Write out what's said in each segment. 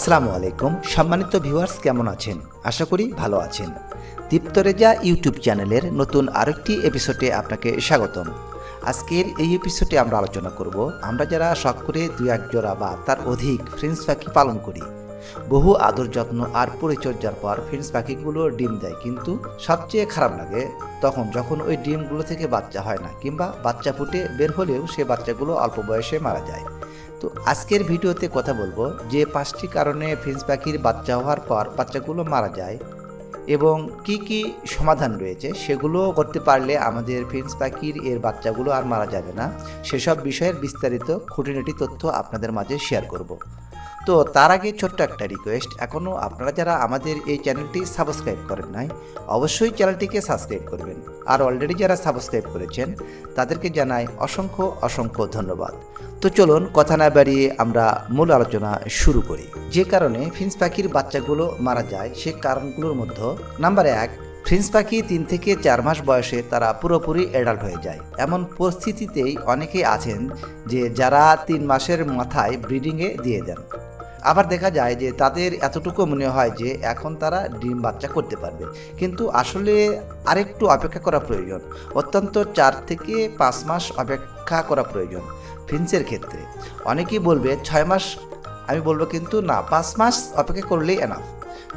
আসসালামু আলাইকুম। সম্মানিত ভিউয়ার্স, কেমন আছেন? আশা করি ভালো আছেন। দীপ্তরেজা ইউটিউব চ্যানেলের নতুন আরেকটি এপিসোডে আপনাকে স্বাগতম। আজকের এই এপিসোডে আমরা আলোচনা করব, আমরা যারা শখ করে দুই এক জোড়া বা তার অধিক ফ্রেঞ্চ পাখি পালন করি, বহু আদর যত্ন আর পরিচর্যার পর ফ্রেঞ্চ পাখিগুলো ডিম দেয়, কিন্তু সবচেয়ে খারাপ লাগে তখন যখন ওই ডিমগুলো থেকে বাচ্চা হয় না, কিংবা বাচ্চা ফুটে বের হলেও সে বাচ্চাগুলো অল্প বয়সে মারা যায়। তো আজকের ভিডিওতে কথা বলব যে পাঁচটি কারণে ফিন্স পাখির বাচ্চা হওয়ার পর বাচ্চাগুলো মারা যায় এবং কি কি সমাধান রয়েছে সেগুলো করতে পারলে আমাদের ফিন্স পাখির এর বাচ্চাগুলো আর মারা যাবে না। সেসব বিষয়ের বিস্তারিত খুঁটিনাটি তথ্য আপনাদের মাঝে শেয়ার করব। তো তার আগে ছোট্ট একটা রিকোয়েস্ট এখনও আপনারা যারা আমাদের এই চ্যানেলটি সাবস্ক্রাইব করেন নাই, অবশ্যই চ্যানেলটিকে সাবস্ক্রাইব করবেন। আর অলরেডি যারা সাবস্ক্রাইব করেছেন, তাদেরকে জানাই অসংখ্য অসংখ্য ধন্যবাদ। তো চলুন কথা না বাড়িয়ে আমরা মূল আলোচনা শুরু করি। যে কারণে ফিন্স পাখির বাচ্চাগুলো মারা যায়, সে কারণগুলোর মধ্যে নাম্বার এক ফ্রেঞ্চ পাখি তিন থেকে চার মাস বয়সে তারা পুরোপুরি অ্যাডাল্ট হয়ে যায়। এমন পরিস্থিতিতেই অনেকেই আছেন যে যারা তিন মাসের মাথায় ব্রিডিংয়ে দিয়ে দেন। আবার দেখা যায় যে তাদের এতটুকু মনে হয় যে এখন তারা ডিম বাচ্চা করতে পারবে। কিন্তু আসলে আরেকটু অপেক্ষা করা প্রয়োজন। অত্যন্ত চার থেকে পাঁচ মাস অপেক্ষা করা প্রয়োজন ফিন্সের ক্ষেত্রে। অনেকেই বলবে, ছয় মাস, আমি বলব কিন্তু না, পাঁচ মাস অপেক্ষা করলেই এনাফ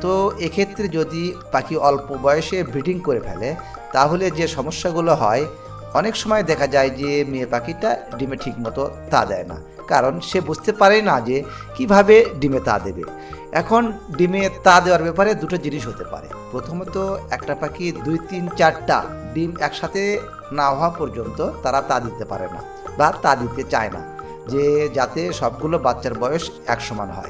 তো এক্ষেত্রে যদি পাখি অল্প বয়সে ব্রিডিং করে ফেলে, তাহলে যে সমস্যাগুলো হয় অনেক সময় দেখা যায় যে মেয়ে পাখিটা ডিমে ঠিকমতো তা দেয় না। কারণ সে বুঝতে পারে না যে কীভাবে ডিমে তা দেবে। এখন ডিমে তা দেওয়ার ব্যাপারে দুটো জিনিস হতে পারে। প্রথমত, একটা পাখি দুই, তিন, চারটা ডিম একসাথে না হওয়া পর্যন্ত তারা তা দিতে পারে না বা তা দিতে চায় না। যে যাতে সবগুলো বাচ্চার বয়স এক সমান হয়।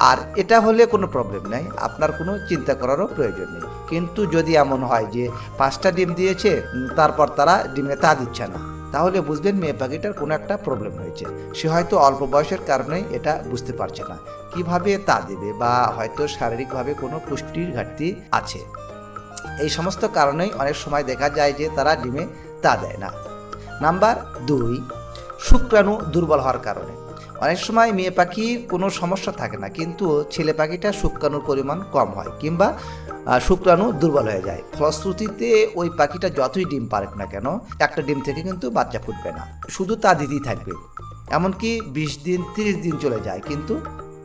আর এটা হলে কোনো প্রবলেম নেই। আপনার কোনো চিন্তা করারও প্রয়োজন নেই। কিন্তু যদি এমন হয় যে পাঁচটা ডিম দিয়েছে তারপর তারা ডিমে তা দিচ্ছে না, তাহলে বুঝবেন মেয়ে পাখিটার কোনো একটা প্রবলেম হয়েছে। সে হয়তো অল্প বয়সের কারণেই এটা বুঝতে পারছে না। কীভাবে তা দেবে বা হয়তো শারীরিকভাবে কোনো পুষ্টির ঘাটতি আছে? এই সমস্ত কারণেই অনেক সময় দেখা যায় যে তারা ডিমে তা দেয় না। নাম্বার দুই, শুক্রাণু দুর্বল হওয়ার কারণে। অনেক সময় মেয়ে পাখির কোনো সমস্যা থাকে না, কিন্তু ছেলে পাখিটা শুক্রাণুর পরিমাণ কম হয় কিংবা শুক্রাণু দুর্বল হয়ে যায়। ফলশ্রুতিতে ওই পাখিটা যতই ডিম পারুক না কেন, একটা ডিম থেকে কিন্তু বাচ্চা ফুটবে না। শুধু তা দিতেই থাকবে। এমনকি বিশ দিন, তিরিশ দিন চলে যায়, কিন্তু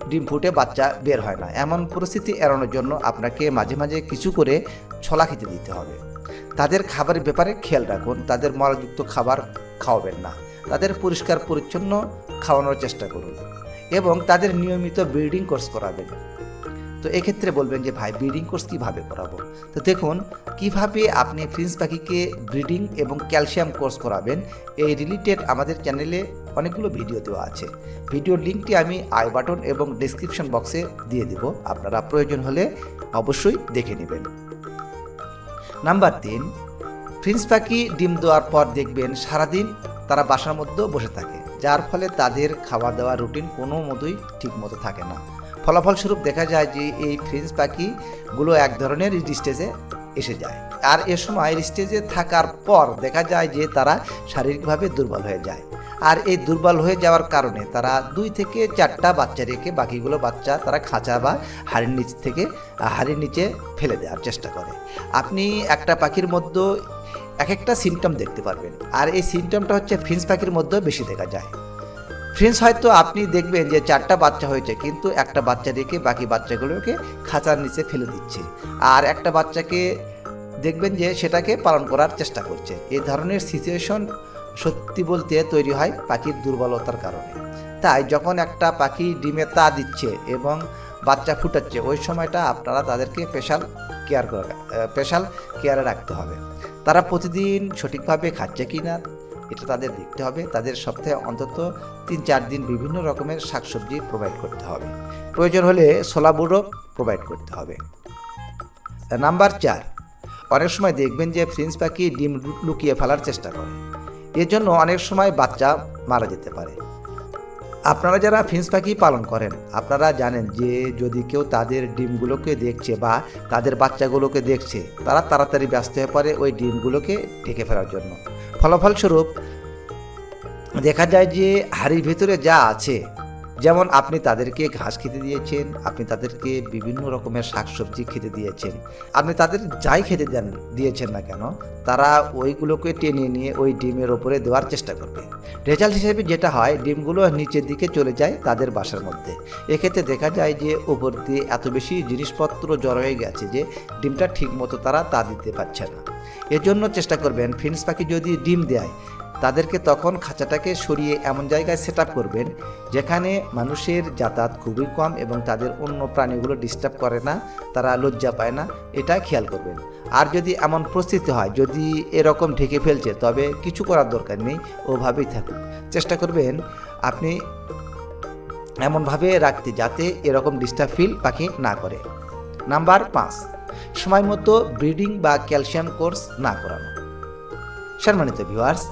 ডিম ফুটে বাচ্চা বের হয় না। এমন পরিস্থিতি এড়ানোর জন্য আপনাকে মাঝে মাঝে কিছু করে ছলা খেতে দিতে হবে। তাদের খাবারের ব্যাপারে খেয়াল রাখুন। তাদের মলযুক্ত খাবার খাওয়াবেন না। তাদের পরিষ্কার পরিচ্ছন্ন খাওয়ানোর চেষ্টা করুন এবং তাদের নিয়মিত ব্রিডিং কোর্স করাবেন। তো এক্ষেত্রে বলবেন যে, ভাই ব্রিডিং কোর্স কীভাবে করাবো? তো দেখুন, কীভাবে আপনি ফ্রিন্স পাখিকে ব্রিডিং এবং ক্যালসিয়াম কোর্স করাবেন, এই রিলেটেড আমাদের চ্যানেলে অনেকগুলো ভিডিও দেওয়া আছে। ভিডিওর লিঙ্কটি আমি আই বাটন এবং ডিসক্রিপশন বক্সে দিয়ে দেব। আপনারা প্রয়োজন হলে অবশ্যই দেখে নেবেন। নাম্বার তিন ফ্রিন্স পাখি ডিম দেওয়ার পর দেখবেন সারাদিন তারা বাসার মধ্যেও বসে থাকে। যার ফলে তাদের খাওয়া দাওয়া রুটিন কোনো মতোই ঠিক মতো থাকে না। ফলাফলস্বরূপ দেখা যায় যে এই ফ্রিন্স পাখিগুলো এক ধরনের স্টেজে এসে যায়। আর এ সময় স্টেজে থাকার পর দেখা যায় যে তারা শারীরিকভাবে দুর্বল হয়ে যায়। আর এই দুর্বল হয়ে যাওয়ার কারণে তারা দুই থেকে চারটা বাচ্চা রেখে বাকিগুলো বাচ্চা তারা খাঁচা বা হাড়ির নিচ থেকে, হাড়ির নিচে ফেলে দেওয়ার চেষ্টা করে। আপনি একটা পাখির মধ্যে এক একটা সিমটম দেখতে পারবেন। আর এই সিমটমটা হচ্ছে ফ্রিন্স পাখির মধ্যেও বেশি দেখা যায়। ফ্রেন্ডস হয়তো আপনি দেখবেন যে চারটা বাচ্চা হয়েছে, কিন্তু একটা বাচ্চা রেখে বাকি বাচ্চাগুলোকে খাঁচার নিচে ফেলে দিচ্ছে। আর একটা বাচ্চাকে দেখবেন যে সেটাকে পালন করার চেষ্টা করছে। এই ধরনের সিচুয়েশন সত্যি বলতে তৈরি হয় পাখির দুর্বলতার কারণে। তাই যখন একটা পাখি ডিমে তা দিচ্ছে এবং বাচ্চা ফুটাচ্ছে, ওই সময়টা আপনারা তাদেরকে স্পেশাল কেয়ার করে স্পেশাল কেয়ারে রাখতে হবে। তারা প্রতিদিন সঠিকভাবে খাচ্ছে কি না এটা তাদের দেখতে হবে। তাদের সপ্তাহে অন্তত তিন চার দিন বিভিন্ন রকমের শাকসবজি প্রোভাইড করতে হবে। প্রয়োজন হলে ছোলা বুড়ো প্রোভাইড করতে হবে। নাম্বার চার, অনেক সময় দেখবেন যে ফ্রিন্স পাখি ডিম লুকিয়ে ফেলার চেষ্টা করে। এর জন্য অনেক সময় বাচ্চা মারা যেতে পারে। আপনারা যারা ফিন্স পাখি পালন করেন, আপনারা জানেন যে যদি কেউ তাদের ডিমগুলোকে দেখছে বা তাদের বাচ্চাগুলোকে দেখছে, তারা তাড়াতাড়ি ব্যস্ত হয়ে পড়ে ওই ডিমগুলোকে ঢেকে ফেলার জন্য। ফলাফলস্বরূপ দেখা যায় যে হাড়ির ভেতরে যা আছে যেমন আপনি তাদেরকে ঘাস খেতে দিয়েছেন, আপনি তাদেরকে বিভিন্ন রকমের শাকসবজি খেতে দিয়েছেন, আপনি তাদের যাই খেতে দেন, দিয়েছেন না কেন, তারা ওইগুলোকে টেনে নিয়ে ওই ডিমের ওপরে দেওয়ার চেষ্টা করবে। রেজাল্ট হিসেবে যেটা হয়, ডিমগুলো নিচের দিকে চলে যায় তাদের বাসার মধ্যে। এক্ষেত্রে দেখা যায় যে উপর দিয়ে এত বেশি জিনিসপত্র জড়ো হয়ে গেছে যে ডিমটা ঠিকমতো তারা তা দিতে পারছে না। এজন্য চেষ্টা করবেন, ফিন্স পাখি যদি ডিম দেয় তাদেরকে তখন খাঁচাটাকে সরিয়ে এমন জায়গায় সেট করবেন, যেখানে মানুষের যাতায়াত খুবই কম এবং তাদের অন্য প্রাণীগুলো ডিস্টার্ব করে না, তারা লজ্জা পায় না, এটা খেয়াল করবেন। আর যদি এমন পরিস্থিতি হয়, যদি এরকম ঢেকে ফেলছে, তবে কিছু করার দরকার নেই, ওভাবেই থাকুক চেষ্টা করবেন আপনি এমনভাবে রাখতে যাতে এরকম ডিস্টার্ব ফিল পাখি না করে। নাম্বার পাঁচ সময় মতো ব্রিডিং বা ক্যালসিয়াম কোর্স না করানো। সম্মানিত ভিউয়ার্স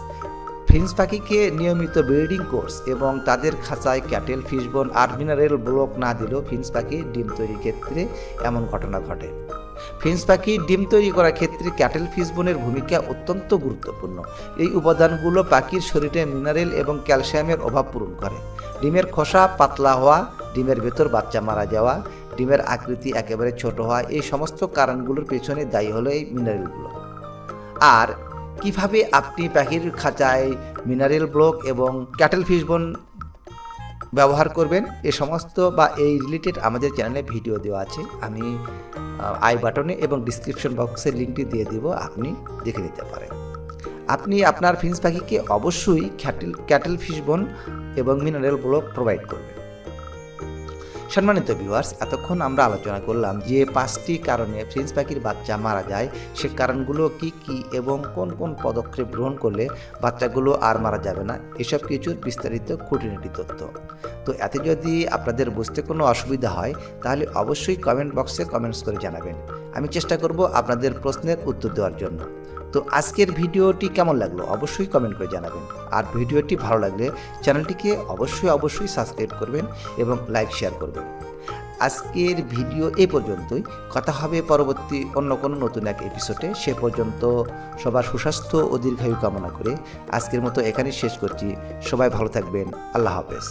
ফিন্স পাখিকে নিয়মিত ব্রিডিং কোর্স এবং তাদের খাঁচায় ক্যাটেল, ফিশবন আর মিনারেল ব্লক না দিলেও ফিন্স পাখি ডিম তৈরির ক্ষেত্রে এমন ঘটনা ঘটে। ফিন্স পাখি ডিম তৈরি করার ক্ষেত্রে ক্যাটেল, ফিশবনের ভূমিকা অত্যন্ত গুরুত্বপূর্ণ। এই উপাদানগুলো পাখির শরীরে মিনারেল এবং ক্যালসিয়ামের অভাব পূরণ করে। ডিমের খোসা পাতলা হওয়া, ডিমের ভেতর বাচ্চা মারা যাওয়া, ডিমের আকৃতি একেবারে ছোট হওয়া, এই সমস্ত কারণগুলোর পেছনে দায়ী হলো এই মিনারেলগুলো। আর কীভাবে আপনি পাখির খাঁচায় মিনারেল ব্লক এবং ক্যাটেল ফিশ ফিশবন ব্যবহার করবেন, এ সমস্ত বা এই রিলেটেড আমাদের চ্যানেলে ভিডিও দেওয়া আছে, আমি আই বাটনে এবং ডিসক্রিপশন বক্সের লিঙ্কটি দিয়ে দিব, আপনি দেখে নিতে পারেন। আপনি আপনার ফিন্স পাখিকে অবশ্যই ক্যাটেল ক্যাটেল ফিশবন এবং মিনারেল ব্লক প্রোভাইড করবেন। সম্মানিত ভিউয়ার্স এতক্ষণ আমরা আলোচনা করলাম যে পাঁচটি কারণে ফ্রেঞ্চ পাখির বাচ্চা মারা যায়। সে কারণগুলো কি কি এবং কোন কোন পদক্ষেপ গ্রহণ করলে বাচ্চাগুলো আর মারা যাবে না? এসব কিছুর বিস্তারিত খুঁটিনাটি তথ্য। তো এতে যদি আপনাদের বুঝতে কোনো অসুবিধা হয়, তাহলে অবশ্যই কমেন্ট বক্সে কমেন্টস করে জানাবেন। আমি চেষ্টা করব আপনাদের প্রশ্নের উত্তর দেওয়ার জন্য। তো আজকের ভিডিওটি কেমন লাগল অবশ্যই কমেন্ট করে জানাবেন। আর ভিডিওটি ভালো লাগলে চ্যানেলটিকে অবশ্যই অবশ্যই সাবস্ক্রাইব করবেন এবং লাইক শেয়ার করবেন। আজকের ভিডিও এই পর্যন্তই। কথা হবে পরবর্তী অন্য কোনো নতুন এক এপিসোডে সে পর্যন্ত সবার সুস্বাস্থ্য ও দীর্ঘায়ু কামনা করে আজকের মতো এখানেই শেষ করছি। সবাই ভালো থাকবেন। আল্লাহ হাফেজ।